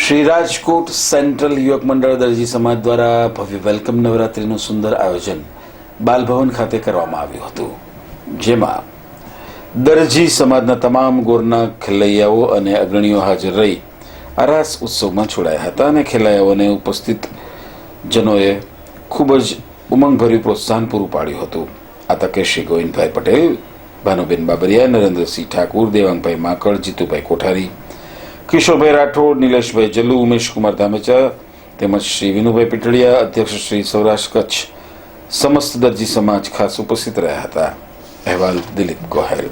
Shri Rajkot central યુવક મંડળ દરજી સમાજ દ્વારા ભવ્ય વેલકમ નવરાત્રિનું સુંદર આયોજન બાલભવન ખાતે કરવામાં આવ્યું હતું. જેમાં દરજી સમાજના તમામ ગોરના ખેલૈયાઓ અને અગ્રણીઓ હાજર રહી આ રાસ ઉત્સવમાં જોડાયા હતા અને ખેલૈયાઓને ઉપસ્થિત જનોએ ખૂબ જ ઉમંગભર્યું પ્રોત્સાહન પૂરું પાડ્યું હતું. આ તકે શ્રી ગોવિંદભાઈ પટેલ, ભાનુબેન બાબરિયા, નરેન્દ્રસિંહ ઠાકુર, દેવાંગભાઈ માકડ, જીતુભાઈ કોઠારી કિશોરભાઈ રાઠોડ, નિલેશભાઈ જલ્લુ, ઉમેશકુમાર ધામેચા તેમજ શ્રી વિનુભાઈ પીટડિયા અધ્યક્ષ શ્રી સૌરાષ્ટ્ર કચ્છ સમસ્ત દરજી સમાજ ખાસ ઉપસ્થિત રહ્યા હતા. અહેવાલ દિલીપ ગોહેલ.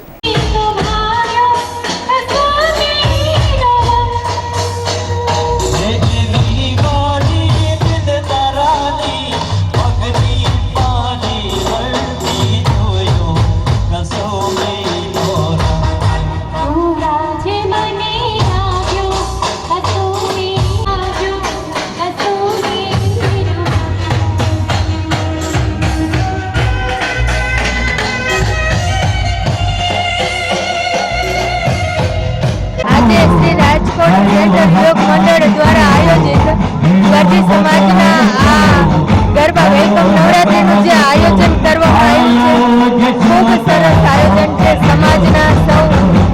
સેન્ટ્રલ યોગ મંડળ દ્વારા આયોજિત ગરબી સમાજના આ ગરબા વેલકમ નવરાત્રીનું જે આયોજન કરવામાં આવ્યું છે, ખૂબ સરસ આયોજન છે. સમાજના સૌ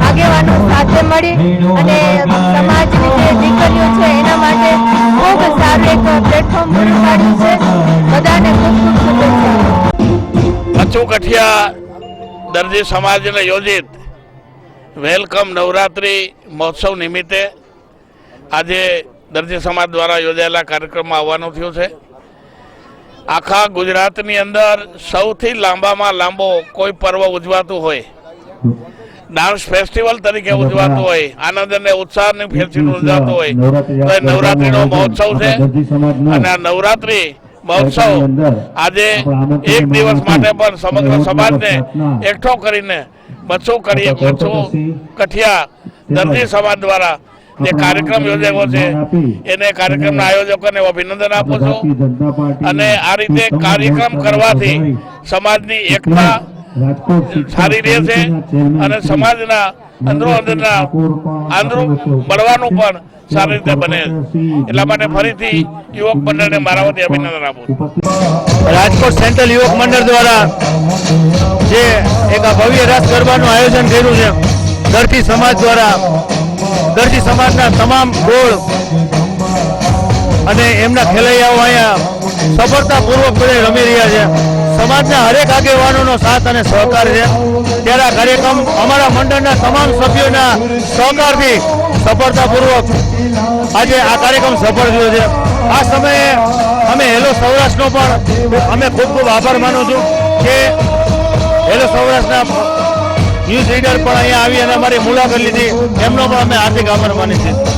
આગેવાનો સાથે મળી અને સમાજની જે દીકરીઓ છે, એના માટે ખૂબ સારું એક પ્લેટફોર્મ પૂરું પાડ્યું છે. બધાને ખૂબ ખૂબ શુભેચ્છાઓ. કચ્છુ કઠિયા દરજી સમાજને યોજિત વેલકમ નવરાત્રિ મહોત્સવ નિમિત્તે આજે દરજી સમાજ દ્વારા યોજાયેલા કાર્યક્રમમાં આવવાનું થયું છે. આખા ગુજરાતની અંદર સૌથી લાંબામાં લાંબો કોઈ પર્વ ઉજવાતું હોય ડાન્સ ફેસ્ટિવલ તરીકે ઉજવાતું હોય આનંદ અને ઉત્સાહની ફેસ્ટિવલ ઉજવાતું હોય તો એ નવરાત્રીનો મહોત્સવ છે. અને આ નવરાત્રી મહોત્સવ આજે એક દિવસ માટે પણ સમગ્ર સમાજને એકઠો કરીને બસો કરીએ બસો કઠિયા દર્દી સમાજ દ્વારા જે કાર્યક્રમ યોજાયો છે એને કાર્યક્રમના આયોજકોને અભિનંદન આપું છું. અને આ રીતે કાર્યક્રમ કરવાથી સમાજની એકતા સારી રહે છે અને સમાજના અંદરો અંદરના આંદરો બળવાનું પણ સારી રીતે બને. એટલા માટે ફરીથી યુવક મંડળને મારા વતી અભિનંદન આપું રાજકોટ સેન્ટ્રલ યુવક મંડળ દ્વારા જે એક ભવ્ય રાસ ગરબાનું આયોજન કર્યું છે દરજી સમાજ દ્વારા દરજી સમાજના તમામ ગોળ અને એમના ખેલૈયાઓ અહીંયા સફળતાપૂર્વક બધે રમી રહ્યા છે. સમાજના હરેક આગેવાનોનો સાથ અને સહકાર છે. ત્યારે આ કાર્યક્રમ અમારા મંડળના તમામ સભ્યોના સહકારથી સફળતાપૂર્વક આજે આ કાર્યક્રમ સફળ થયો છે. આ સમયે અમે હેલો સૌરાષ્ટ્રનો પણ અમે ખૂબ ખૂબ આભાર માનું છું કે હેલો સૌરાષ્ટ્રના ન્યૂઝ રીડર પણ અહીંયા આવી અને અમારી મુલાકાત લીધી. એમનો પણ અમે હાર્દિક આભાર માની છીએ.